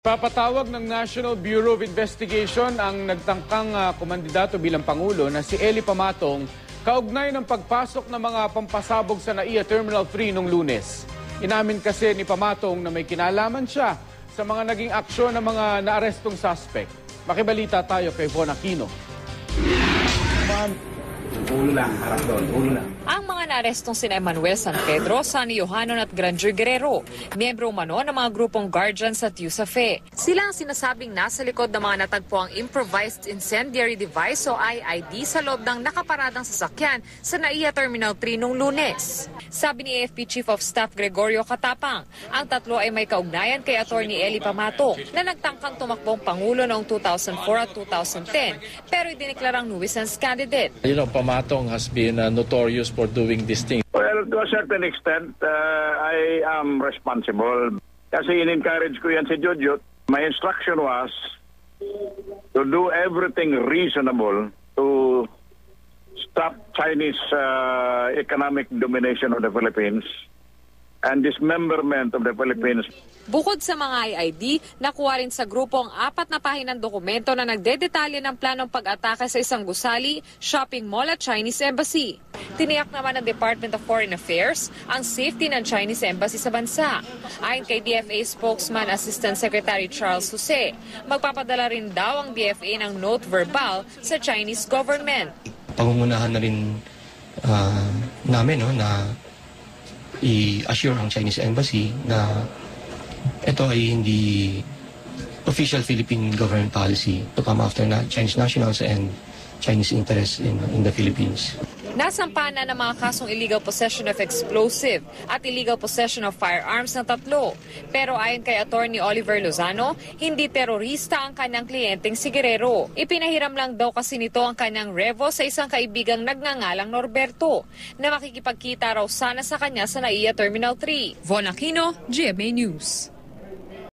Papatawag ng National Bureau of Investigation ang nagtangkang uh, kumandidato bilang Pangulo na si Eli Pamatong kaugnay ng pagpasok ng mga pampasabog sa NAIA Terminal 3 noong lunes. Inamin kasi ni Pamatong na may kinalaman siya sa mga naging aksyon ng mga naarestong suspect. Makibalita tayo kay Von Aquino. Ulo lang, harap doon, ulo lang. Ang mga naarestong sina Emmanuel San Pedro, Sani Yohanon at Granger Guerrero, miyembro umano ng mga grupong Guardians at Yusafe. Sila ang sinasabing nasa likod ng mga natagpuang improvised incendiary device o IID sa loob ng nakaparadang sasakyan sa NAIA Terminal 3 noong lunes. Sabi ni AFP Chief of Staff Gregorio Katapang, ang tatlo ay may kaugnayan kay Attorney Eli Pamato na nagtangkang tumakbong Pangulo noong 2004 at 2010 pero idineklarang nuisance candidate. You know, Pamatong has been uh, notorious for doing this thing. Well, to a certain extent, uh, I am responsible. Kasi in-encourage ko yan si Jojo. My instruction was to do everything reasonable to stop Chinese uh, economic domination of the Philippines and dismemberment of the Philippines. Bukod sa mga IID, nakuha rin sa grupo ang apat na pahinang dokumento na nagdedetalye ng planong pag-atake sa isang gusali, shopping mall at Chinese Embassy. Tiniyak naman ng Department of Foreign Affairs ang safety ng Chinese Embassy sa bansa. Ayon kay DFA spokesman Assistant Secretary Charles Jose, magpapadala rin daw ang DFA ng note verbal sa Chinese government. Pangungunahan na rin ah, namin no, na i-assure ang Chinese Embassy na ito ay hindi official Philippine government policy to come after na Chinese nationals and Chinese interests in, in the Philippines. Nasampahan na ng mga kasong illegal possession of explosive at illegal possession of firearms ng tatlo. Pero ayon kay Attorney Oliver Lozano, hindi terorista ang kanyang kliyenteng si Guerrero. Ipinahiram lang daw kasi nito ang kanyang revo sa isang kaibigang nagngangalang Norberto na makikipagkita raw sana sa kanya sa NAIA Terminal 3. Von Aquino, GMA News.